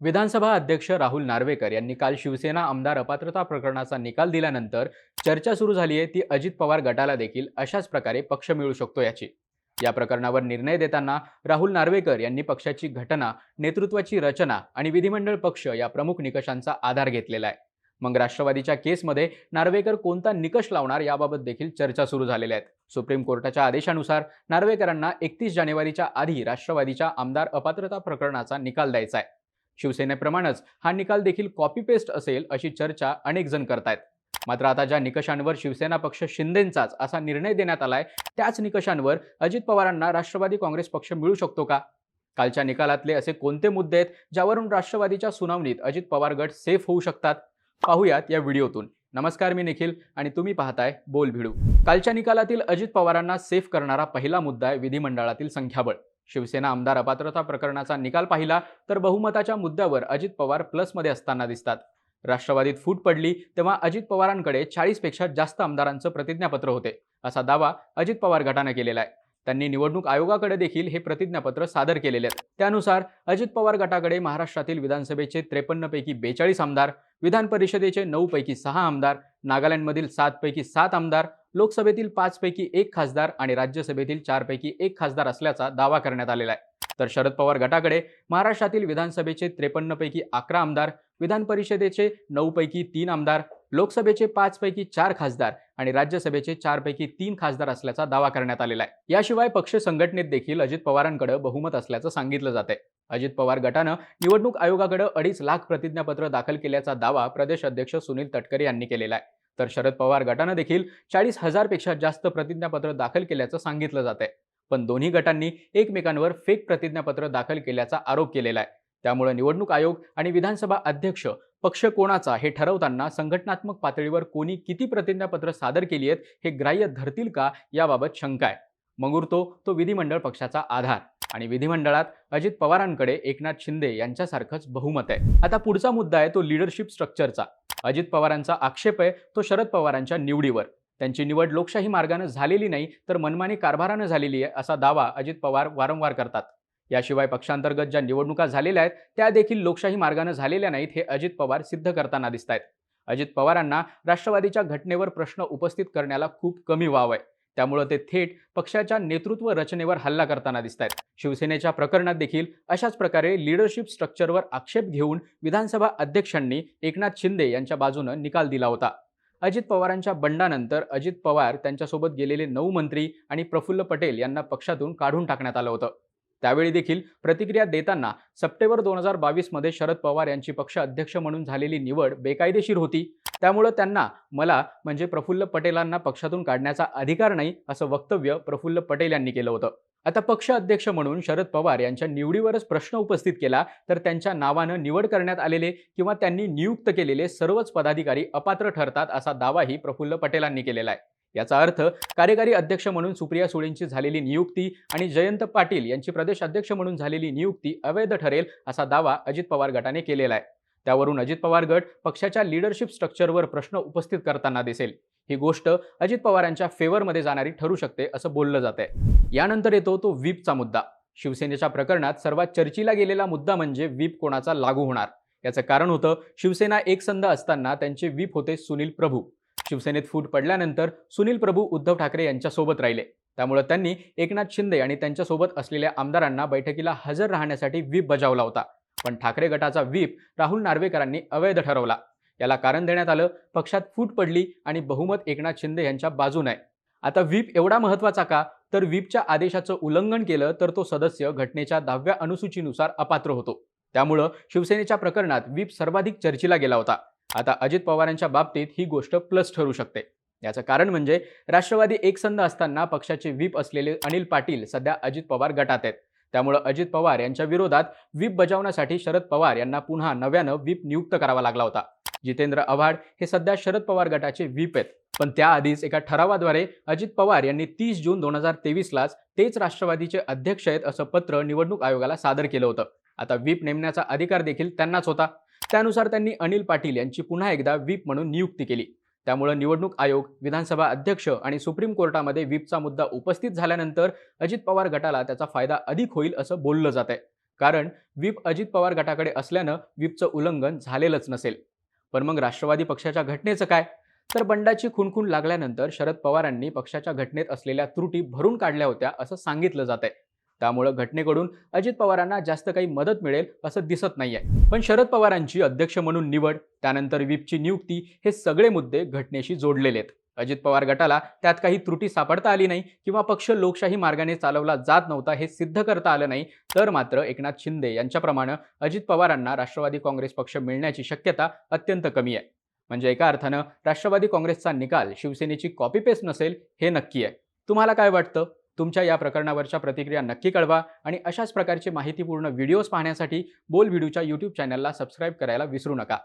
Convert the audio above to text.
विधानसभा अध्यक्ष राहुल नार्वेकर यांनी काल शिवसेना आमदार अपात्रता प्रकरणाचा निकाल दिल्यानंतर चर्चा सुरू झाली आहे ती अजित पवार गटाला देखील अशाच प्रकारे पक्ष मिळू शकतो याची. या प्रकरणावर निर्णय देताना राहुल नार्वेकर यांनी पक्षाची घटना नेतृत्वाची रचना आणि विधिमंडळ पक्ष या प्रमुख निकषांचा आधार घेतलेला आहे. मग राष्ट्रवादीच्या केसमध्ये नार्वेकर कोणता निकष लावणार याबाबत देखील चर्चा सुरू झालेल्या आहेत. सुप्रीम कोर्टाच्या आदेशानुसार नार्वेकरांना एकतीस जानेवारीच्या आधी राष्ट्रवादीच्या आमदार अपात्रता प्रकरणाचा निकाल द्यायचा आहे. शिवसेनेप्रमाणेच हा निकाल देखील कॉपी पेस्ट असेल अशी चर्चा अनेक जण करतायत. मात्र आता ज्या निकषांवर शिवसेना पक्ष शिंदेंचाच असा निर्णय देण्यात आलाय त्याच निकषांवर अजित पवारांना राष्ट्रवादी काँग्रेस पक्ष मिळू शकतो का? कालच्या निकालातले असे कोणते मुद्दे आहेत ज्यावरून राष्ट्रवादीच्या सुनावणीत अजित पवार गट सेफ होऊ शकतात? पाहूयात या व्हिडिओतून. नमस्कार मी निखिल आणि तुम्ही पाहताय बोल भिडू कालच्या निकालातील अजित पवारांना सेफ करणारा पहिला मुद्दा आहे विधिमंडळातील संख्याबळ. शिवसेना आमदार अपात्रता प्रकरणाचा निकाल पाहिला तर बहुमताच्या मुद्द्यावर अजित पवार प्लसमध्ये असताना दिसतात. राष्ट्रवादीत फूट पडली तेव्हा अजित पवारांकडे चाळीसपेक्षा जास्त आमदारांचं प्रतिज्ञापत्र होते असा दावा अजित पवार गटानं केलेला आहे. त्यांनी निवडणूक आयोगाकडे देखील हे प्रतिज्ञापत्र सादर केलेले आहे त्यानुसार अजित पवार गटाकडे महाराष्ट्रातील विधानसभेचे त्रेपन्नपैकी बेचाळीस आमदार विधान परिषदेचे नऊ पैकी सहा आमदार नागालँडमधील सातपैकी सात आमदार लोकसभेतील पाचपैकी एक खासदार आणि राज्यसभेतील चारपैकी एक खासदार असल्याचा दावा करण्यात आलेला आहे. तर शरद पवार गटाकडे महाराष्ट्रातील विधानसभेचे त्रेपन्नपैकी अकरा आमदार विधान परिषदेचे नऊ पैकी तीन आमदार लोकसभेचे पाचपैकी चार खासदार आणि राज्यसभेचे चारपैकी तीन खासदार असल्याचा दावा करण्यात आलेला आहे. याशिवाय पक्ष संघटनेत देखील अजित पवारांकडे बहुमत असल्याचं सांगितलं जात आहे अजित पवार गटानं निवडणूक आयोगाकडे अडीच लाख प्रतिज्ञापत्र दाखल केल्याचा दावा प्रदेश अध्यक्ष सुनील तटकरे यांनी केलेला आहे. तर शरद पवार गटानं देखील चाळीस हजारपेक्षा जास्त प्रतिज्ञापत्र दाखल केल्याचं सांगितलं जात आहे पण दोन्ही गटांनी एकमेकांवर फेक प्रतिज्ञापत्र दाखल केल्याचा आरोप केलेला आहे त्यामुळे निवडणूक आयोग आणि विधानसभा अध्यक्ष पक्ष कोणाचा हे ठरवताना संघटनात्मक पातळीवर कोणी किती प्रतिज्ञापत्र सादर केली आहेत हे ग्राह्य धरतील का याबाबत शंका आहे. मग उरतो तो विधिमंडळ पक्षाचा आधार. आणि विधिमंडळात अजित पवारांकडे एकनाथ शिंदे यांच्यासारखंच बहुमत आहे. आता पुढचा मुद्दा आहे तो लिडरशिप स्ट्रक्चरचा अजित पवारांचा आक्षेप आहे तो शरद पवारांच्या निवडीवर. त्यांची निवड लोकशाही मार्गानं झालेली नाही तर मनमानी कारभारानं झालेली आहे असा दावा अजित पवार वारंवार करतात. याशिवाय पक्षांतर्गत ज्या निवडणुका झालेल्या आहेत त्या देखील लोकशाही मार्गानं झालेल्या नाहीत हे अजित पवार सिद्ध करताना दिसत आहेत अजित पवारांना राष्ट्रवादीच्या घटनेवर प्रश्न उपस्थित करण्याला खूप कमी वाव आहे. त्यामुळे ते थेट पक्षाच्या नेतृत्व रचनेवर हल्ला करताना दिसत आहेत शिवसेनेच्या प्रकरणात देखील अशाच प्रकारे लिडरशिप स्ट्रक्चरवर आक्षेप घेऊन विधानसभा अध्यक्षांनी एकनाथ शिंदे यांच्या बाजूनं निकाल दिला होता. अजित पवारांच्या बंडानंतर अजित पवार त्यांच्यासोबत गेलेले नऊ मंत्री आणि प्रफुल्ल पटेल यांना पक्षातून काढून टाकण्यात आलं होतं. त्यावेळी देखील प्रतिक्रिया देताना सप्टेंबर दोन हजार बावीसमध्ये शरद पवार यांची पक्ष अध्यक्ष म्हणून झालेली निवड बेकायदेशीर होती. त्यामुळं त्यांना मला म्हणजे प्रफुल्ल पटेलांना पक्षातून काढण्याचा अधिकार नाही असं वक्तव्य प्रफुल्ल पटेल यांनी केलं होतं. आता पक्ष अध्यक्ष म्हणून शरद पवार यांच्या निवडीवरच प्रश्न उपस्थित केला तर त्यांच्या नावानं निवड करण्यात आलेले किंवा त्यांनी नियुक्त केलेले सर्वच पदाधिकारी अपात्र ठरतात असा दावाही प्रफुल्ल पटेलांनी केलेला आहे. याचा अर्थ कार्यकारी अध्यक्ष म्हणून सुप्रिया सुळेंची झालेली नियुक्ती आणि जयंत पाटील यांची प्रदेश अध्यक्ष म्हणून झालेली नियुक्ती अवैध ठरेल असा दावा अजित पवार गटाने केलेला आहे. त्यावरून अजित पवार गट पक्षाच्या लिडरशिप स्ट्रक्चरवर प्रश्न उपस्थित करताना दिसेल. ही गोष्ट अजित पवारांच्या फेवरमध्ये जाणारी ठरू शकते असं बोललं जात आहे यानंतर येतो तो व्हीपचा मुद्दा. शिवसेनेच्या प्रकरणात सर्वात चर्चीला गेलेला मुद्दा म्हणजे व्हीप कोणाचा लागू होणार? याचं कारण होतं शिवसेना एकसंध असताना त्यांचे व्हीप होते सुनील प्रभू. शिवसेनेत फूट पडल्यानंतर सुनील प्रभू उद्धव ठाकरे यांच्यासोबत राहिले. त्यामुळे त्यांनी एकनाथ शिंदे आणि त्यांच्यासोबत असलेल्या आमदारांना बैठकीला हजर राहण्यासाठी व्हीप बजावला होता. पण ठाकरे गटाचा व्हीप राहुल नार्वेकरांनी अवैध ठरवला. याला कारण देण्यात आलं पक्षात फूट पडली आणि बहुमत एकनाथ शिंदे यांच्या बाजून आहे आता व्हीप एवढा महत्त्वाचा का? तर व्हीपच्या आदेशाचं उल्लंघन केलं तर तो सदस्य घटनेच्या दहाव्या अनुसूचीनुसार अपात्र होतो. त्यामुळं शिवसेनेच्या प्रकरणात व्हीप सर्वाधिक चर्चीला गेला होता. आता अजित पवारांच्या बाबतीत ही गोष्ट प्लस ठरू शकते. याचं कारण म्हणजे राष्ट्रवादी एकसंध असताना पक्षाचे व्हीप असलेले अनिल पाटील सध्या अजित पवार गटात आहेत. त्यामुळे अजित पवार यांच्या विरोधात व्हीप बजावण्यासाठी शरद पवार यांना पुन्हा नव्यानं व्हीप नियुक्त करावा लागला होता. जितेंद्र आव्हाड हे सध्या शरद पवार गटाचे व्हीप आहेत. पण त्याआधीच एका ठरावाद्वारे अजित पवार यांनी तीस जून दोन हजार तेवीसलाच तेच राष्ट्रवादीचे अध्यक्ष आहेत असं पत्र निवडणूक आयोगाला सादर केलं होतं. आता व्हीप नेमण्याचा अधिकार देखील त्यांनाच होता. त्यानुसार त्यांनी अनिल पाटील यांची पुन्हा एकदा व्हीप म्हणून नियुक्ती केली. त्यामुळे निवडणूक आयोग विधानसभा अध्यक्ष आणि सुप्रीम कोर्टामध्ये व्हीपचा मुद्दा उपस्थित झाल्यानंतर अजित पवार गटाला त्याचा फायदा अधिक होईल असं बोललं जात आहे कारण व्हीप अजित पवार गटाकडे असल्यानं व्हीपचं उल्लंघन झालेलंच नसेल. पण मग राष्ट्रवादी पक्षाच्या घटनेचं काय? तर बंडाची खुणखुण लागल्यानंतर शरद पवारांनी पक्षाच्या घटनेत असलेल्या त्रुटी भरून काढल्या होत्या असं सांगितलं जात आहे त्यामुळं घटनेकडून अजित पवारांना जास्त काही मदत मिळेल असं दिसत नाही आहे पण शरद पवारांची अध्यक्ष म्हणून निवड त्यानंतर व्हीपची नियुक्ती हे सगळे मुद्दे घटनेशी जोडलेले आहेत. अजित पवार गटाला त्यात काही त्रुटी सापडता आली नाही किंवा पक्ष लोकशाही मार्गाने चालवला जात नव्हता हे सिद्ध करता आलं नाही तर मात्र एकनाथ शिंदे यांच्याप्रमाणे अजित पवारांना राष्ट्रवादी काँग्रेस पक्ष मिळण्याची शक्यता अत्यंत कमी आहे. म्हणजे एका अर्थानं राष्ट्रवादी काँग्रेसचा निकाल शिवसेनेची कॉपी पेस्ट नसेल हे नक्की आहे. तुम्हाला काय वाटतं? तुमच्या या प्रकरणावरच्या प्रतिक्रिया नक्की कळवा आणि अशाच प्रकारचे माहितीपूर्ण व्हिडिओज पाहण्यासाठी बोल व्हिडिओच्या यूट्यूब चॅनलला सबस्क्राईब करायला विसरू नका.